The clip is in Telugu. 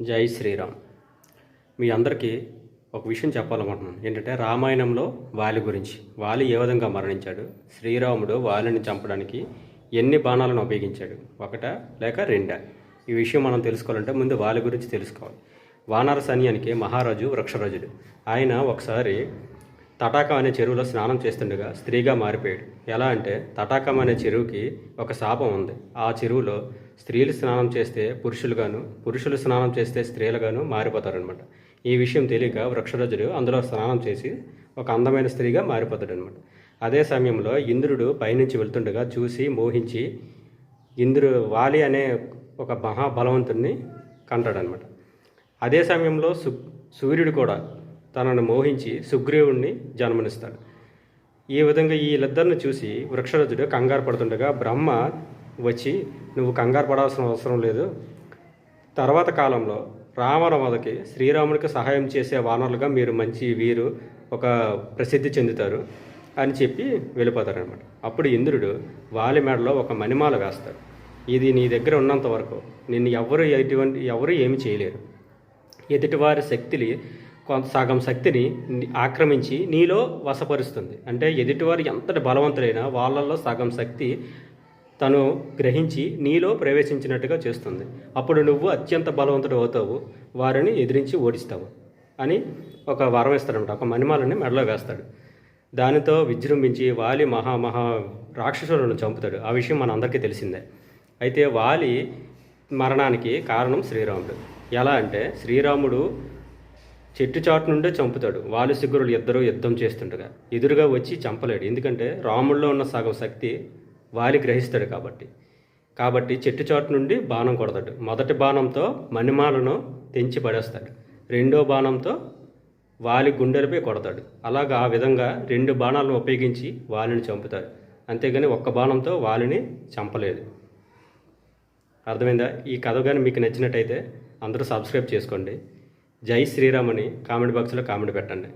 జై శ్రీరామ్. మీ అందరికీ ఒక విషయం చెప్పాలనుకుంటున్నాను. ఏంటంటే రామాయణంలో వాలి గురించి వాలి ఏ విధంగా మరణించాడు శ్రీరాముడు వాలిని చంపడానికి ఎన్ని బాణాలను ఉపయోగించాడు ఒకట లేక రెండా? ఈ విషయం మనం తెలుసుకోవాలంటే ముందు వాలి గురించి తెలుసుకోవాలి. వానర సైన్యానికి మహారాజు వృక్షరాజుడు. ఆయన ఒకసారి తటాకం అనే చెరువులో స్నానం చేస్తుండగా స్త్రీగా మారిపోయాడు. ఎలా అంటే తటాకం అనే చెరువుకి ఒక శాపం ఉంది. ఆ చెరువులో స్త్రీలు స్నానం చేస్తే పురుషులుగాను పురుషులు స్నానం చేస్తే స్త్రీలుగాను మారిపోతారనమాట ఈ విషయం తెలియక వృక్షరజుడు అందులో స్నానం చేసి ఒక అందమైన స్త్రీగా మారిపోతాడు అనమాట అదే సమయంలో ఇంద్రుడు పైనుంచి వెళ్తుండగా చూసి మోహించి ఇంద్రు వాలి అనే ఒక మహాబలవంతుడిని కంటాడనమాట అదే సమయంలో సు సూర్యుడు కూడా తనను మోహించి సుగ్రీవుణ్ణి జన్మనిస్తాడు. ఈ విధంగా వీళ్ళిద్దరిని చూసి వృక్షరజుడు కంగారు పడుతుండగా బ్రహ్మ వచ్చి నువ్వు కంగారు పడాల్సిన అవసరం లేదు. తర్వాత కాలంలో రామరమదకి శ్రీరాముడికి సహాయం చేసే వానరులుగా మీరు మంచి వీరు ఒక ప్రసిద్ధి చెందుతారు అని చెప్పి వెళ్ళిపోతారనమాట అప్పుడు ఇంద్రుడు వాలి మెడలో ఒక మణిమాల వేస్తాడు. ఇది నీ దగ్గర ఉన్నంత వరకు నిన్ను ఎవరు ఎటువంటి ఎవరు ఏమి చేయలేరు. ఎదుటివారి శక్తిని కొంత సగం శక్తిని ఆక్రమించి నీలో వశపరుస్తుంది. అంటే ఎదుటివారు ఎంతటి బలవంతులైనా వాళ్ళల్లో సగం శక్తి తను గ్రహించి నీలో ప్రవేశించినట్టుగా చేస్తుంది. అప్పుడు నువ్వు అత్యంత బలవంతుడు అవుతావు. వారిని ఎదిరించి ఓడిస్తావు అని ఒక వరం ఇస్తాడనమాట ఒక మణిమాలని మెడలో వేస్తాడు. దానితో విజృంభించి వాలి మహా మహా రాక్షసులను చంపుతాడు. ఆ విషయం మన అందరికీ తెలిసిందే. అయితే వాలి మరణానికి కారణం శ్రీరాముడు. ఎలా అంటే శ్రీరాముడు చెట్టు చాటు నుండే చంపుతాడు. వాలి సిగ్గురులు ఇద్దరు యుద్ధం చేస్తుండగా. ఎదురుగా వచ్చి చంపలేడు. ఎందుకంటే రాముల్లో ఉన్న సగం శక్తి వాలి గ్రహిస్తాడు కాబట్టి. కాబట్టి చెట్టు చాటు నుండి బాణం కొడతాడు. మొదటి బాణంతో మణిమాలను తెంచి పడేస్తాడు. రెండో బాణంతో వాలి గుండెలపై కొడతాడు. అలాగా ఆ విధంగా రెండు బాణాలను ఉపయోగించి వాలిని చంపుతాడు. అంతేగాని ఒక్క బాణంతో వాలిని చంపలేదు. అర్థమైందా? ఈ కథ కానీ మీకు నచ్చినట్టయితే అందరూ సబ్స్క్రైబ్ చేసుకోండి. జై శ్రీరామ్ అని కామెంట్ బాక్స్లో కామెంట్ పెట్టండి.